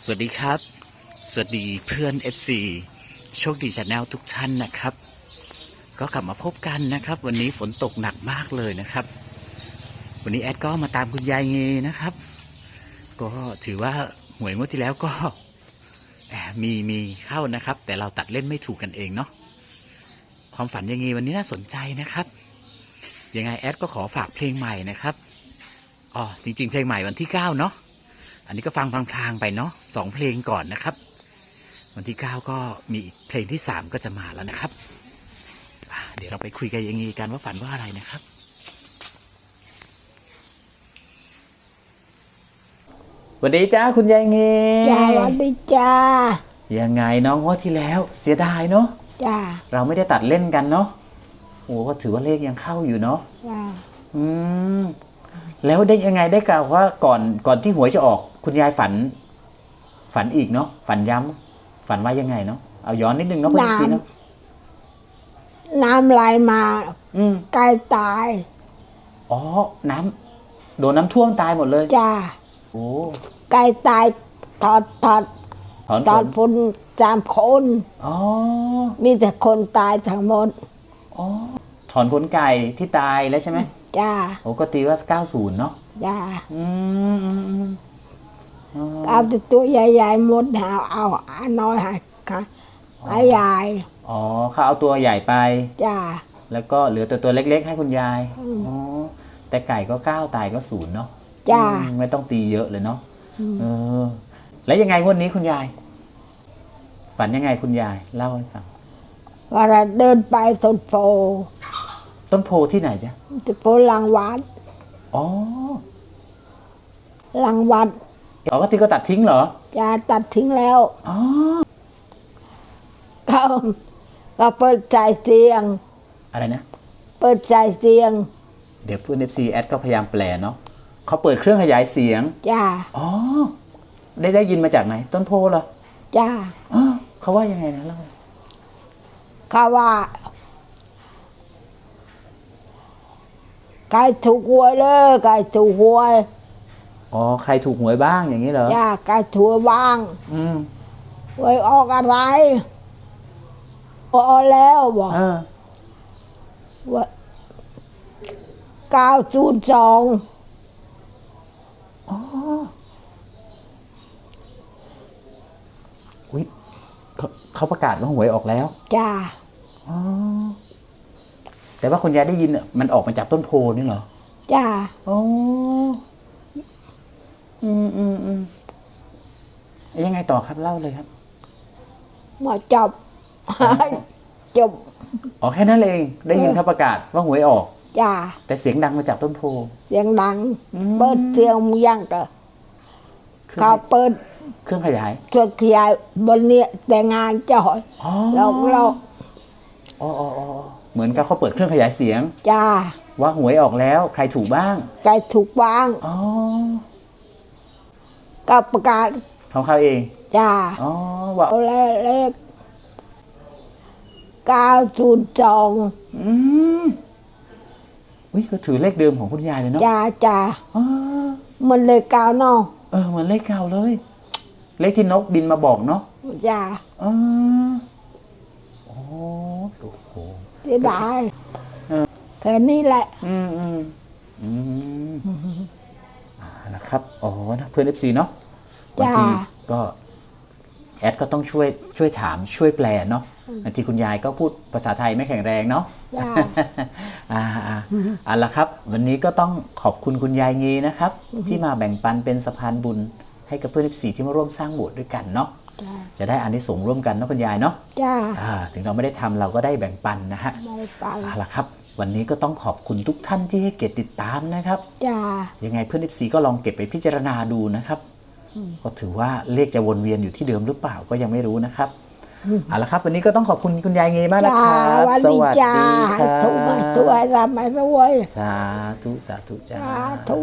สวัสดีครับ สวัสดีเพื่อน FC โชคดีชาแนลทุกท่านนะครับ ก็กลับมาพบกันนะครับ วันนี้ฝนตกหนักมากเลยนะครับ วันนี้แอดก็มาตามคุณยายเงนะครับ ก็ถือว่าหวยงวดที่แล้วก็แอบมีมีเข้านะครับ แต่เราตัดเล่นไม่ถูกกันเองเนาะความฝันยังไงวันนี้น่าสนใจนะครับ ยังไงแอดก็ขอฝากเพลงใหม่นะครับอ๋อจริง ๆ เพลงใหม่วันที่ 9 เนาะ อันนี้ก็ฟังพลางๆไปเนาะสองเพลงก่อนนะครับ วันที่ 9 ก็มีอีกเพลงที่ 3 ก็จะมาแล้วนะครับอะเดี๋ยวเราไปคุยกันยังไงกันว่าฝันว่าอะไรนะครับสวัสดีจ้าคุณยายเงจ้าวันดีจ้ายังไงน้องงวดที่แล้วเสียดายเนาะจ้าเราไม่ได้ตัดเล่นกันเนาะโอ้ก็ถือว่าเลขยังเข้าอยู่เนาะจ้าอืมแล้วได้ยังไงได้กล่าวว่าก่อนก่อนที่หวยจะออก คุณยายฝัน ฝันอีกเนาะฝันย้ำฝันว่ายังไงเนาะเอาย้อนนิดนึงเนาะเพื่อนซีเนาะน้ำไหลมา อืมไก่ตาย อ๋อ น้ำโดนน้ำท่วมตายหมดเลยจ้าโอ้ไก่ตายถอดถอดถอนถผอดลพุนสามคนอ๋อมีแต่คนตายทั้งหมดอ๋อถอนขนไก่ที่ตายแล้วใช่ไหมจ้าโอ้ก็ตีว่า90เนาะจ้าอืมอืมอืมอ๋อ เอาแต่ตัวใหญ่ๆหมดหาเอาอันน้อยให้ค่ะให้ยายอ๋อเขาเอาตัวใหญ่ไป จ้า แล้วก็เหลือตัวตัวเล็ก ๆ ให้คุณยายอ๋อแต่ไก่ก็เก้าตายก็ศูนย์เนาะจ้า อืมไม่ต้องตีเยอะเลยเนาะเออ แล้วยังไงงวันนี้คุณยาย ฝันยังไงคุณยายเล่าให้ฟังว่าเราเดินไปต้นโพต้นโพที่ไหนจ๊ะต้นโพหลังวัดอ๋อหลังวัด อ๋อก็ที่ก็ตัดทิ้งเหรอจ้าตัดทิ้งแล้วอ๋อเขาก็เปิดใจเสียง อะไรนะ เปิดใจเสียง เดี๋ยวเพื่อน FC แอดก็พยายามแปลเนาะเขาเปิดเครื่องขยายเสียง จ้า อ๋อ ได้ได้ยินมาจากไหน ต้นโพเหรอจ้า อ๋อเขาว่ายังไงนะเล่าเขาว่าใครถูกหวยเลยใครถูกหวย อ๋อใครถูกหวยบ้างอย่างนี้เหรอจ้าใครถูกบ้างอืมหวยออกอะไรออกแล้วบอกเออว่าเก้าศูนย์สองอุ้ยเขาเขาประกาศว่าหวยออกแล้วจ้าอ๋อแต่ว่าคุณยายได้ยินอะมันออกมาจากต้นโพนี่เหรอจ้า อ๋อ อืมอืมอืมยังไงต่อครับเล่าเลยครับ หมอจบจบอ๋อแค่นั้นเองได้ยินเขาประกาศว่าหวยออก จ้าแต่เสียงดังมาจากต้นโพเสียงดังอืมเปิดเสียงยังก็เครื่องเขาเปิด เครื่องขยายเครื่องขยายบนเนี้ยแต่งานจ่อยอ๋อเราเราอ๋ออ๋ออ๋อเหมือนกับเขาเปิดเครื่องขยายเสียง จ้าว่าหวยออกแล้ว ใครถูกบ้างใจถูกบ้างอ๋อ ก็ประกาศของเขาเองจ้าอ๋อว่าเอาเลขเลขเก้าศูนย์สองอืมอุ้ยก็ถือเลขเดิมของคุณยายเลยเนาะจ้าจ้าอ๋อมันเลขเก้าเนาะเออเหมือนเลขเก่าเลย เลขที่นกบินมาบอกเนาะจ้าอ๋อโอ้โอ้โหเสียดายแค่นี้แหละ อืมอืมอืมอ่า นะครับ อ๋อนะเพื่อนเอฟซีเนาะบางจ้าทีก็แอดก็ต้องช่วยช่วยถามช่วยแปลเนาะบางทีคุณยายก็พูดภาษาไทยไม่แข็งแรงเนาะจ้าอ่าอ่าเอาละครับ วันนี้ก็ต้องขอบคุณคุณยายงีนะครับ ที่มาแบ่งปันเป็นสะพานบุญ ให้กับเพื่อนสีที่มาร่วมสร้างโบสถ์ด้วยกันเนาะจ้าจะได้อานิสงส์ร่วมกันเนาะคุณยายเนาะจ้าอ่าถึงเราไม่ได้ทำเราก็ได้แบ่งปันนะฮะไม่ไปเอาละครับ วันนี้ก็ต้องขอบคุณทุกท่านที่ให้เกียรติติดตามนะครับจ้ายังไงเพื่อนสีก็ลองเก็บไปพิจารณาดูนะครับ ก็ถือว่าเลขจะวนเวียนอยู่ที่เดิมหรือเปล่าก็ยังไม่รู้นะครับเอาละครับ วันนี้ก็ต้องขอบคุณคุณยายเงยมากนะจ้าครับวันสดีวัสจ้าดีคให้รับทุกข์ให้ตัวรำให้รวยสาธุสาธุจ้าสาธุ